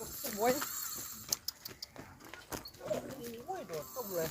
โอ้ยโอ้ยโดดตุ้มเลย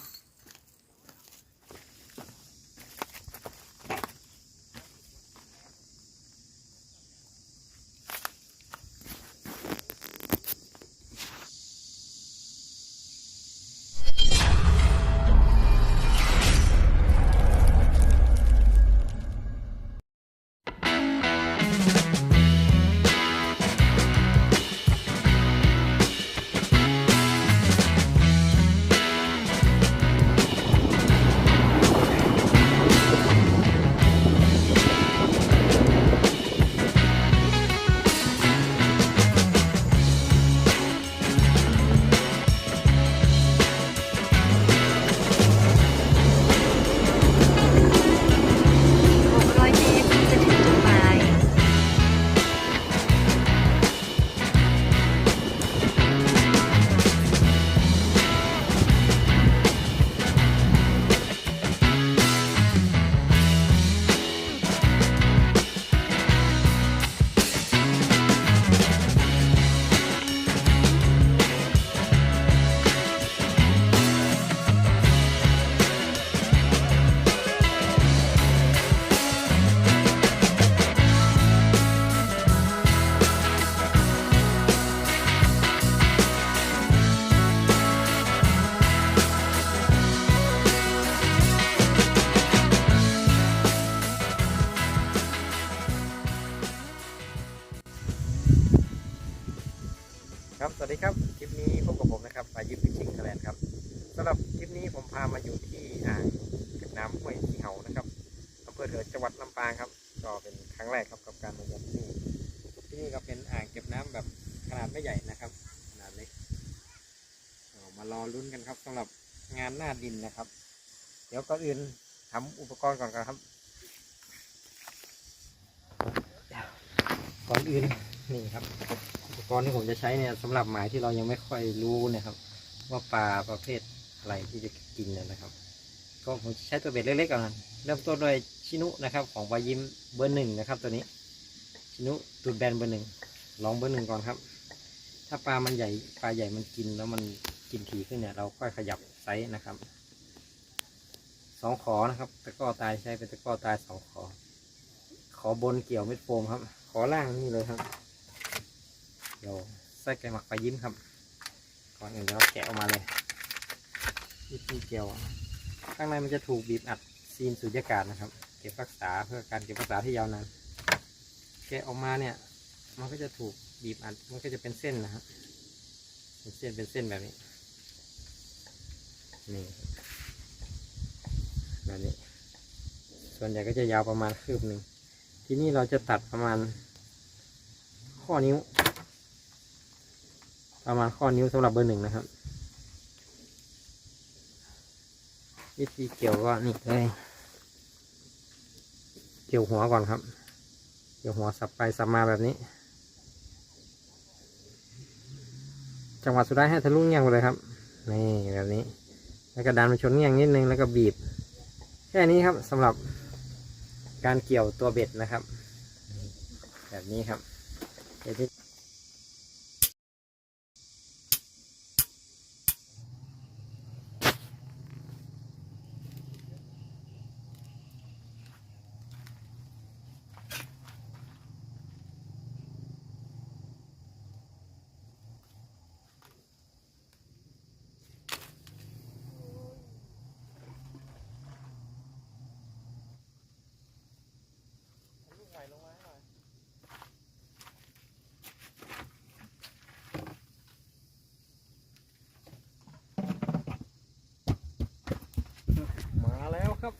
จังหวัดลำปางครับ ก็เป็นครั้งแรกครับกับการมาเยือนที่นี่ที่นี่ก็เป็นอ่างเก็บน้ำแบบขนาดไม่ใหญ่นะครับขนาดเล็กมารอลุ้นกันครับสำหรับงานหน้าดินนะครับ เดี๋ยวก่อนอื่นทำอุปกรณ์ก่อนครับก่อนอื่นนี่ครับ อุปกรณ์ที่ผมจะใช้เนี่ยสำหรับหมายที่เรายังไม่ค่อยรู้นะครับ ว่าปลาประเภทอะไรที่จะกินเนี่ยนะครับ ก็ผมใช้ตัวเบ็ดเล็กๆก่อนเริ่มต้นด้วยชินุนะครับ ของวายิมเบอร์หนึ่งนะครับ ตัวนี้ชินุตูดแบนเบอร์หนึ่งลองเบอร์หนึ่งก่อนครับ ถ้าปลามันใหญ่ปลาใหญ่มันกินแล้วมันกินถี่ขึ้นเนี่ย เราค่อยขยับไซส์นะครับสองขอนะครับตะก้อตายใช้เป็นตะก้อตายสองขอ ขอบนเกี่ยวเม็ดโฟมครับ ขอล่างนี่เลยครับเดี๋ยวใส่ไก่หมักไปลายิ้มครับก่อนอื่นเราแกะออกมาเลยวิธีเกี่ยว ข้างในมันจะถูกบีบอัดซีนสูญญากาศนะครับ เก็บรักษาเพื่อการเก็บรักษาที่ยาวนานแกะออกมาเนี่ย มันก็จะถูกบีบอัดมันก็จะเป็นเส้นนะครับเป็นเส้นเป็นเส้นแบบนี้นี่แบบนี้ ส่วนใหญ่ก็จะยาวประมาณคืบหนึ่งที่นี่เราจะตัดประมาณ ข้อนิ้ว ประมาณข้อนิ้วสำหรับเบอร์หนึ่งนะครับ วิธีเกี่ยวก็นี่เลยเกี่ยวหัวก่อนครับ เกี่ยวหัวสับไปสับมาแบบนี้ จังหวะสุดท้ายให้ทะลุเงี้ยงไปเลยครับ นี่แบบนี้ แล้วก็ดันไปชนเงี้ยงนิดนึงแล้วก็บีบ แค่นี้ครับสำหรับการเกี่ยวตัวเบ็ดนะครับ แบบนี้ครับเดี๋ยวที่มาแล้วครับ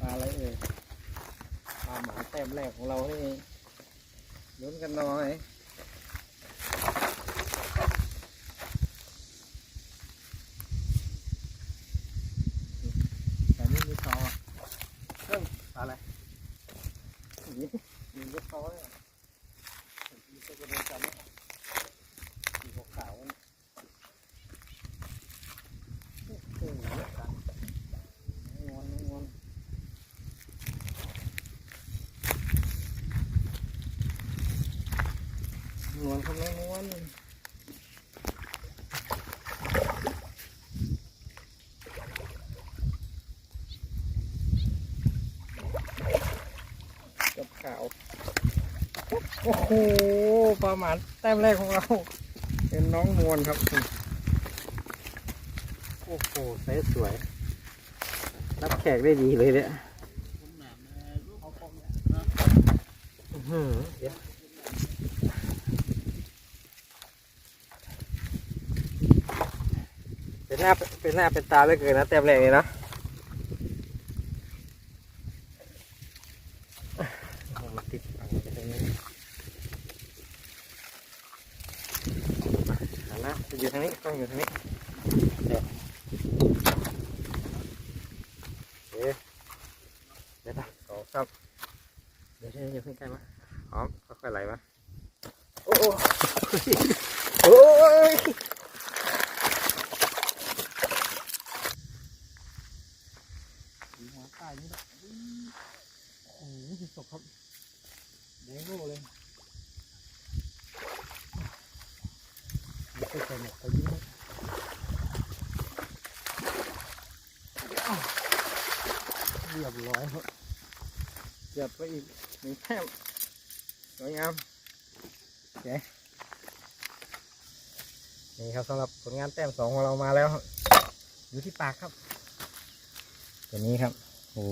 ปลาอะไรเอ่ยปลาห มแต้มแรกของเรานี่ลุ้นกันหน่อยแต่นี่มีคอเรื่องปลาอะไรนี่มีลูกคอเลย มีตัวกระโดดจับเนี่ยสีขาวๆเนี่ยโอ้โหเยอะจังไม่งอนไม่งอน ครับน้องนวลกับขาว โอ้โหปลาหมานแต้มแรกของเรา เป็นน้องนวลครับ โอ้โหไซส์สวย รับแขกได้ดีเลยเนี่ยอื้อหือเดี๋ยว เป็นหน้าเป็นหน้าเป็นตาเหลยเกินนะแต้มแรกนี่นะเอามาติดฝังไปตรงนี้มาหันหน้าจะอยู่ทางนี้กล้องอยู่ทางนี้เดี๋ยวโอเคเดี๋ยวนะสองสามเดี๋ยวเดี๋ยวอย่าเพิ่งใกล้มาพร้อมค่อยๆไหลมาโอ้โหโอ้ยหัวตายนี่ละโอ้โหสุดสกครับแดงโง่เลย ไม่ใช่ใส่หมวกไปยิ้มครับอ้าวเรียบร้อยครับ เก็บไปอีกหนึ่งแต้มสวยงามโอเคนี่ครับสำหรับผลงานแต้มสองของเรามาแล้ว อยู่ที่ปากครับ ตัวนี้ครับโอ้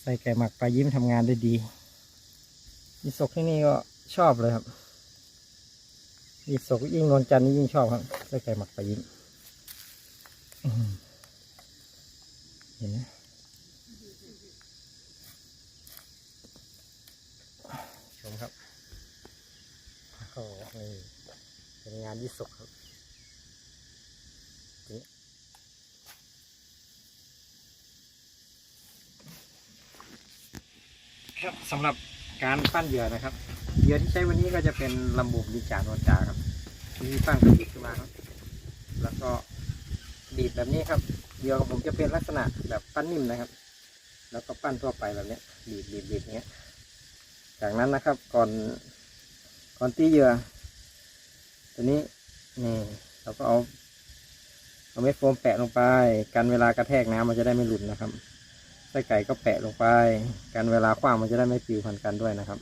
ใส่ไก่หมักปลายิ้มทำงานได้ดีมีศกที่นี่ก็ชอบเลยครับยิ่งสกยิ่งนวลจันทร์นี่ยิ่งชอบครับใส่ไก่หมักปลายิ้มเห็นไหมชมครับโอ้โหนี่ เป็นงานยี่สกครับนี่ครับสำหรับการปั้นเหยื่อนะครับ เหยื่อที่ใช้วันนี้ก็จะเป็นลำบุกดีจานวลจาครับมีตั้งกระติกขึ้นมาครับ แล้วก็ดีดแบบนี้ครับเหยื่อของผมจะเป็นลักษณะแบบปั้นนิ่มนะครับ แล้วก็ปั้นทั่วไปแบบนี้ดีดดีดดีดอย่างเงี้ย จากนั้นนะครับก่อนก่อนตีเหยื่อ ตัวนี้นี่เราก็เอาเอาเม็ดโฟมแปะลงไป กันเวลากระแทกน้ำมันจะได้ไม่หลุดนะครับไส้ไก่ก็แปะลงไป กันเวลาคว้างมันจะได้ไม่ปลิวพันกันด้วยนะครับ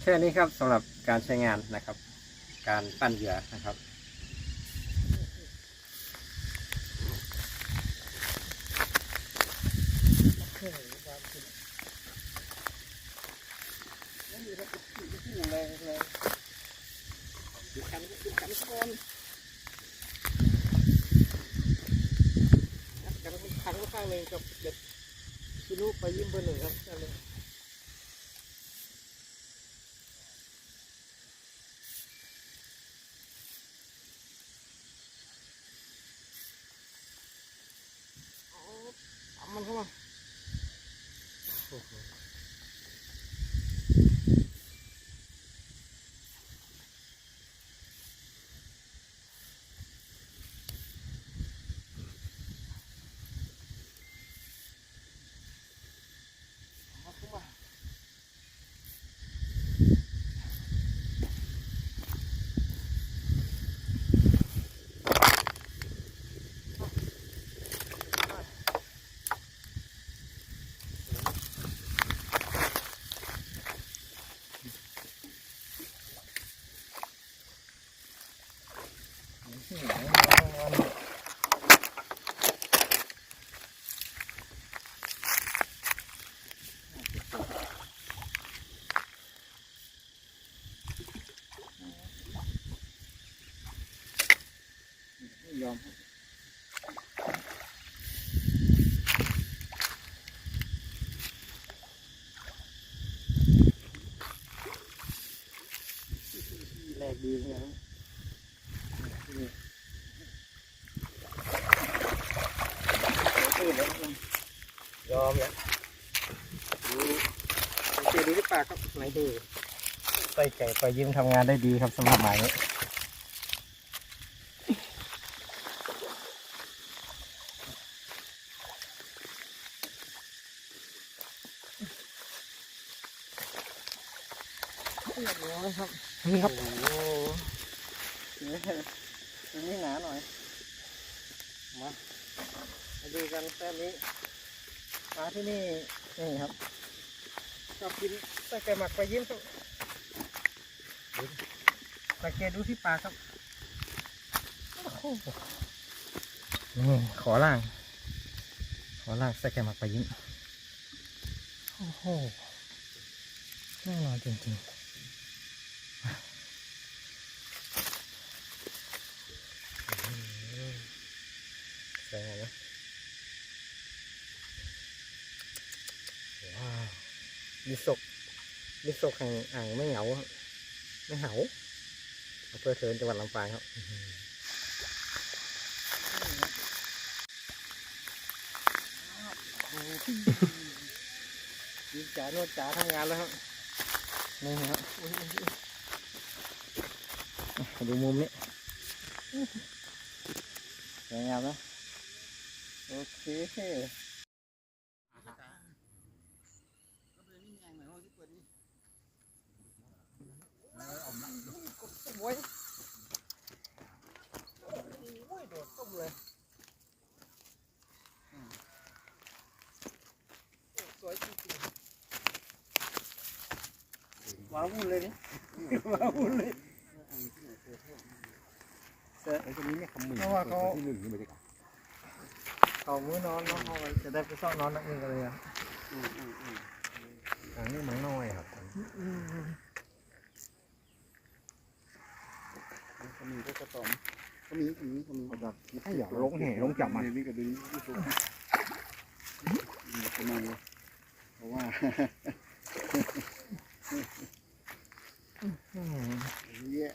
แค่นี้ครับสำหรับการใช้งานนะครับ การปั้นเหยื่อนะครับ กันขังข้างหนึ่งกับเด็กพี่ลูกไปยิ้มเบอร์หนึ่งครับนั่นเลย เอามันเข้ามาโอ้โหเอาเข้ามาไม่ย อมครับแรกดีใช่ไหมนี่ยอมเนี่ยดูสังเกตดูที่ปากครับไหนดูใส่ไก่ปลายิ้มทำงานได้ดีครับสำหรับหมายนี้ เรียบร้อยครับนี่ครับโอ้โหนี่ยตรงนี้หนาหน่อย มามาดูกันแต้มนี้ปลาที่นี่นี่ครับชอบกินใส่ไก่หมักไปยิ้มครับสังเกตดูที่ปลาครับโอ้โหนี่ขอล่าง ขอล่างใส่ไก่หมักไปยิ้มโอ้โหแน่นอนจริงๆ สวยงามนะว้าว มีศกมีศกแห่งอ่างไม่เหงาครับไม่เหาอำเภอเทินจังหวัดลำปางครับอื้อหือยิงจ๋าโน่นจ๋าทำงานแล้วครับนี่ครับอะดูมุมนี้สวยงามนะโอเคโอ้ยโอ้ยโดดต้มเลยสวยจริง ๆว้าวุ่นเลยนี่ว้าวุ่นเลยเสร็จไอ้ตัวนี้ไม่คำมือเพราะว่าเขาที่หนึ่งนี่บรรยากาศเขามื้อนอนเนาะเขาจะได้ไปซ่อนนอนนักนึงกันเลยอะอันนี้มันน้อยครับเขามีก็กระตอมเขามีเขามีเขามีแบบให้อย่าลงแห่ลงจับมันนี่ก็ดึงที่สุดประมาณนี้เพราะว่าอืม เยอะ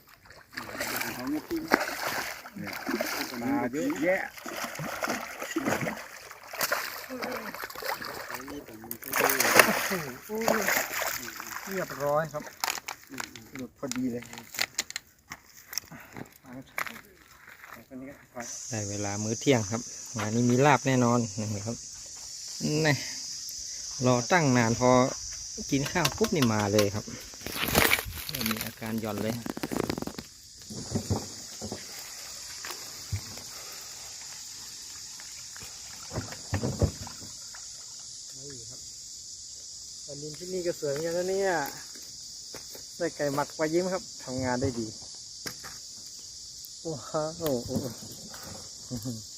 เขาไม่กินเนี่ยปลาเยอะแยะเรียบร้อยครับหลุดพอดีเลยได้เวลามื้อเที่ยงครับงานนี้มีลาบแน่นอนนะครับนี่รอตั้งนานพอกินข้าวปุ๊บนี่มาเลยครับ มมีอาการหย่อนเลยนี่ครับวันดินที่นี่ก็สวยเหมือนกันนะเนี่ย ได้ไก่หมักปลายิ้มครับทำงานได้ดี ว้าว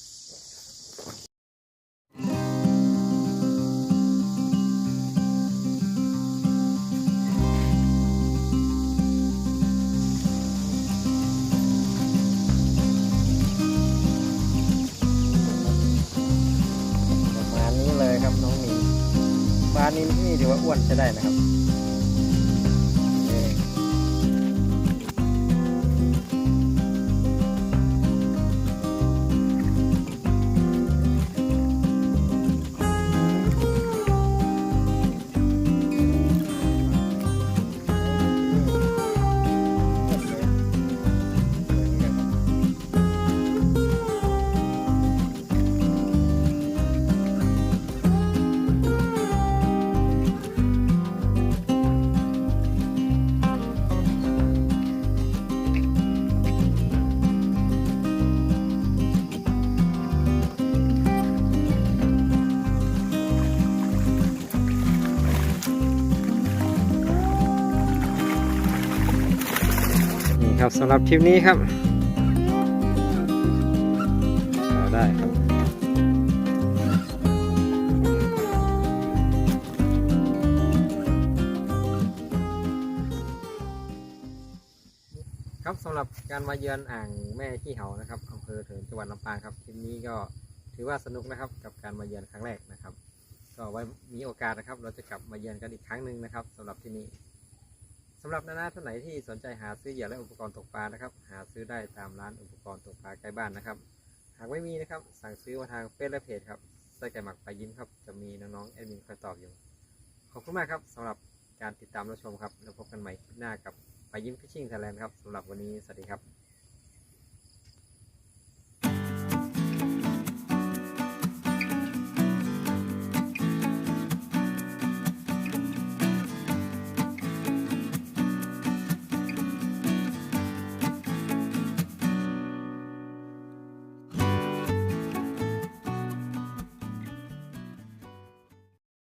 อ้วนใช้ได้นะครับ ครับสำหรับทริปนี้ครับต่อได้ครับครับสำหรับการมาเยือนอ่างแม่ขี้เหานะครับอำเภอเถินจังหวัดลำปางครับทริปนี้ก็ถือว่าสนุกนะครับกับการมาเยือนครั้งแรกนะครับ ก็ไว้มีโอกาสนะครับ เราจะกลับมาเยือนกันอีกครั้งหนึ่งนะครับสำหรับที่นี่ำหรับนานาท่านไหนที่สนใจหาซื้อเหยื่อและอุปกรณ์ตกปลานะครับ หาซื้อได้ตามร้านอุปกรณ์ตกปลาใกล้บ้านนะครับ หากไม่มีนะครับ สั่งซื้อมาทางเฟซและเพจครับไส้ไก่หมักปลายิ้มครับจะมีน้องๆแอดมินคอยตอบอยู่ ขอบคุณมากครับสำหรับการติดตามรับชมครับแล้วพบกันใหม่คลิปหน้ากับปลายิ้มฟิชชิ่งไทยแลนด์ครับสำหรับวันนี้สวัสดีครับ